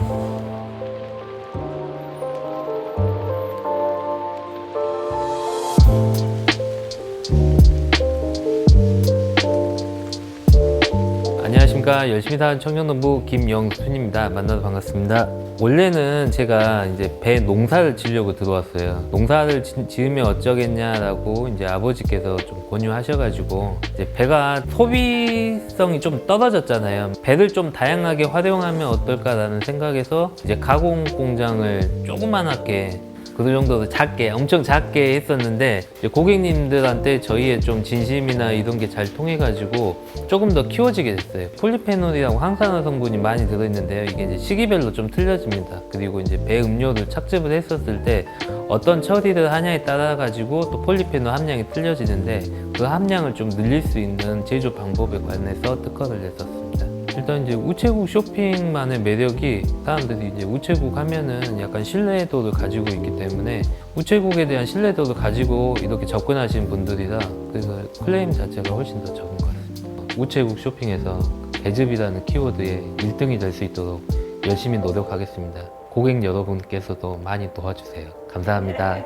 Thank you. 안녕하십니까 열심히 사는 청년농부 김영순입니다. 만나서 반갑습니다. 원래는 제가 이제 배 농사를 지려고 들어왔어요. 농사를 지- 지으면 어쩌겠냐라고 이제 아버지께서 좀 권유하셔가지고 이제 배가 소비성이 좀 떨어졌잖아요. 배를 좀 다양하게 활용하면 어떨까라는 생각에서 이제 가공 공장을 조그만하게 그 정도로 작게 엄청 작게 했었는데 고객님들한테 저희의 좀 진심이나 이런 게 잘 통해가지고 조금 더 키워지게 됐어요. 폴리페놀이라고 항산화 성분이 많이 들어있는데요. 이게 이제 시기별로 좀 틀려집니다. 그리고 이제 배 음료를 착즙을 했었을 때 어떤 처리를 하냐에 따라 가지고 또 폴리페놀 함량이 틀려지는데 그 함량을 좀 늘릴 수 있는 제조 방법에 관해서 특허를 냈었습니다. 일단 이제 우체국 쇼핑만의 매력이 사람들이 이제 우체국 하면은 약간 신뢰도를 가지고 있기 때문에 우체국에 대한 신뢰도를 가지고 이렇게 접근하시는 분들이라 그래서 클레임 자체가 훨씬 더 적은 것 같습니다. 우체국 쇼핑에서 배즙이라는 키워드에 1등이 될 수 있도록 열심히 노력하겠습니다. 고객 여러분께서도 많이 도와주세요. 감사합니다.